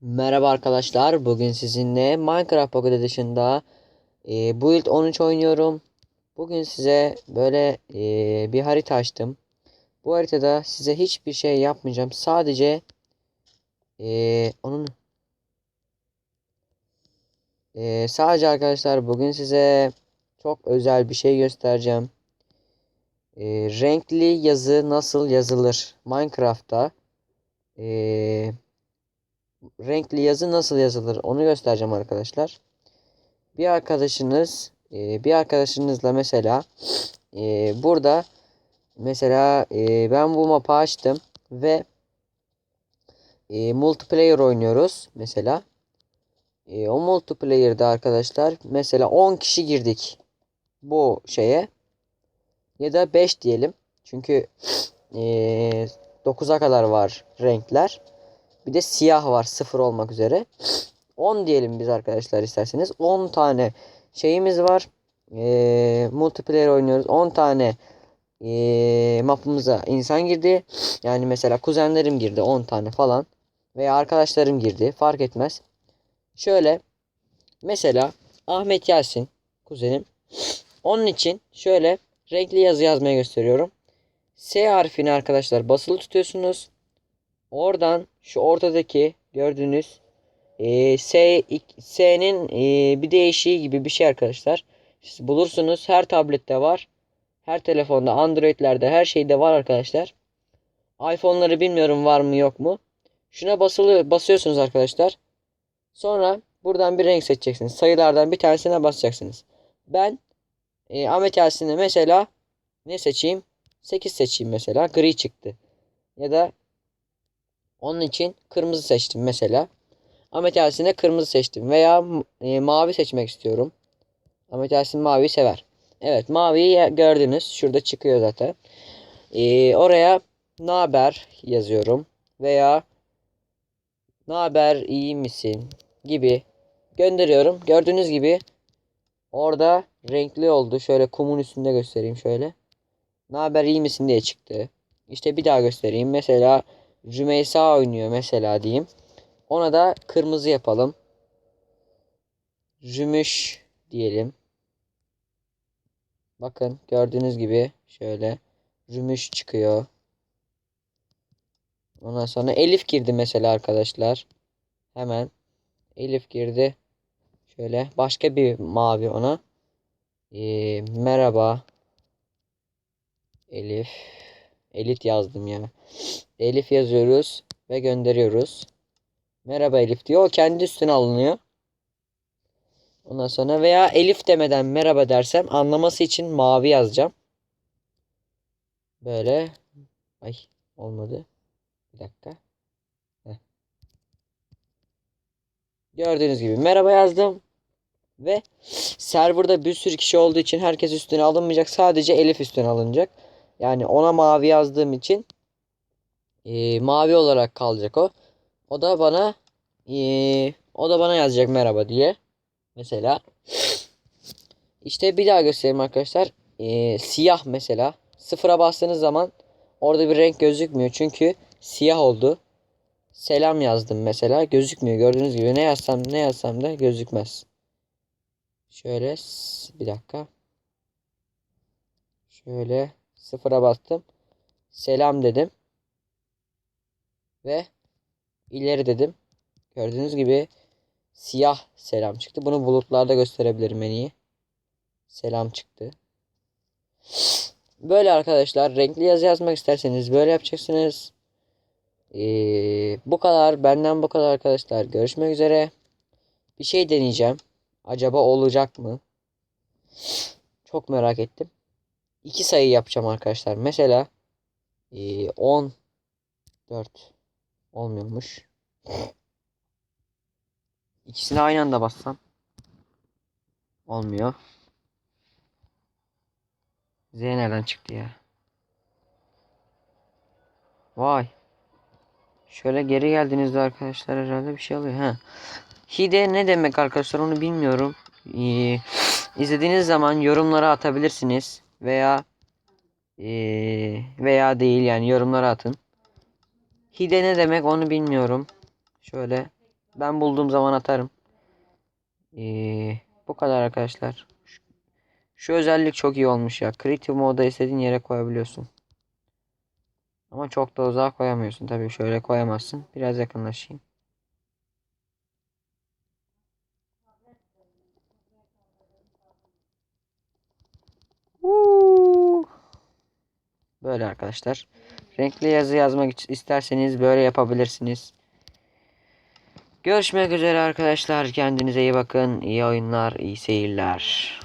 Merhaba arkadaşlar. Bugün sizinle Minecraft Pocket Edition'da e, Build 13 oynuyorum. Bugün size böyle e, bir harita açtım. Bu haritada size hiçbir şey yapmayacağım. Sadece e, onun e, sadece arkadaşlar bugün size çok özel bir şey göstereceğim. E, renkli yazı nasıl yazılır Minecraft'ta? Eee renkli yazı nasıl yazılır onu göstereceğim arkadaşlar. Bir arkadaşınız e, bir arkadaşınızla mesela e, burada mesela e, ben bu mapı açtım ve multiplayer oynuyoruz mesela. o multiplayer'da arkadaşlar mesela 10 kişi girdik bu şeye ya da 5 diyelim. Çünkü e, 9'a kadar var renkler. Bir de siyah var sıfır olmak üzere. 10 diyelim biz arkadaşlar isterseniz. 10 tane şeyimiz var. E, multiplayer oynuyoruz. 10 tane e, mapımıza insan girdi. Yani mesela kuzenlerim girdi 10 tane falan. Veya arkadaşlarım girdi. Fark etmez. Şöyle mesela Ahmet Yasin kuzenim. Onun için şöyle renkli yazı yazmaya gösteriyorum. S harfini arkadaşlar basılı tutuyorsunuz. Oradan şu ortadaki gördüğünüz e, S S'nin e, bir değişiği gibi bir şey arkadaşlar. Siz bulursunuz. Her tablette var. Her telefonda, Android'lerde her şeyde var arkadaşlar. iPhone'ları bilmiyorum var mı yok mu. Şuna basılı basıyorsunuz arkadaşlar. Sonra buradan bir renk seçeceksiniz. Sayılardan bir tanesine basacaksınız. Ben e, Ahmet Yasin'e mesela ne seçeyim? 8 seçeyim mesela. Gri çıktı. Ya da onun için kırmızı seçtim mesela. Ahmet Yasin'e kırmızı seçtim. Veya e, mavi seçmek istiyorum. Ahmet Yasin maviyi sever. Evet maviyi gördünüz. Şurada çıkıyor zaten. E, oraya naber yazıyorum. Veya naber iyi misin gibi gönderiyorum. Gördüğünüz gibi orada renkli oldu. Şöyle kumun üstünde göstereyim şöyle. Naber iyi misin diye çıktı. İşte bir daha göstereyim. Mesela Rümeysa oynuyor mesela diyeyim. Ona da kırmızı yapalım. Rümüş diyelim. Bakın gördüğünüz gibi şöyle rümüş çıkıyor. Ondan sonra Elif girdi mesela arkadaşlar. Hemen Elif girdi. Şöyle başka bir mavi ona. Ee, merhaba. Elif. Elit yazdım ya. Elif yazıyoruz ve gönderiyoruz. Merhaba Elif diyor. O kendi üstüne alınıyor. Ondan sonra veya Elif demeden merhaba dersem anlaması için mavi yazacağım. Böyle. Ay olmadı. Bir dakika. Heh. Gördüğünüz gibi merhaba yazdım. Ve serverda bir sürü kişi olduğu için herkes üstüne alınmayacak. Sadece Elif üstüne alınacak. Yani ona mavi yazdığım için e, mavi olarak kalacak o. O da bana e, o da bana yazacak merhaba diye. Mesela işte bir daha göstereyim arkadaşlar. E, siyah mesela. Sıfıra bastığınız zaman orada bir renk gözükmüyor. Çünkü siyah oldu. Selam yazdım mesela. Gözükmüyor. Gördüğünüz gibi ne yazsam ne yazsam da gözükmez. Şöyle bir dakika. Şöyle sıfıra bastım. Selam dedim. Ve ileri dedim. Gördüğünüz gibi siyah selam çıktı. Bunu bulutlarda gösterebilirim en iyi. Selam çıktı. Böyle arkadaşlar renkli yazı yazmak isterseniz böyle yapacaksınız. Ee, bu kadar benden bu kadar arkadaşlar. Görüşmek üzere. Bir şey deneyeceğim. Acaba olacak mı? Çok merak ettim. İki sayı yapacağım arkadaşlar. Mesela e, 10 4 olmuyormuş. İkisini aynı anda bassam olmuyor. Z nereden çıktı ya? Vay. Şöyle geri geldiğinizde arkadaşlar herhalde bir şey oluyor. Ha. Hide ne demek arkadaşlar onu bilmiyorum. Ee, izlediğiniz zaman yorumlara atabilirsiniz veya ee, veya değil yani yorumlara atın. Hide ne demek onu bilmiyorum. Şöyle Ben bulduğum zaman atarım. Ee, bu kadar arkadaşlar. Şu, şu özellik çok iyi olmuş ya. Creative moda istediğin yere koyabiliyorsun. Ama çok da uzağa koyamıyorsun. Tabii şöyle koyamazsın. Biraz yakınlaşayım. Uuu. Böyle arkadaşlar. Renkli yazı yazmak isterseniz böyle yapabilirsiniz. Görüşmek üzere arkadaşlar. Kendinize iyi bakın. İyi oyunlar, iyi seyirler.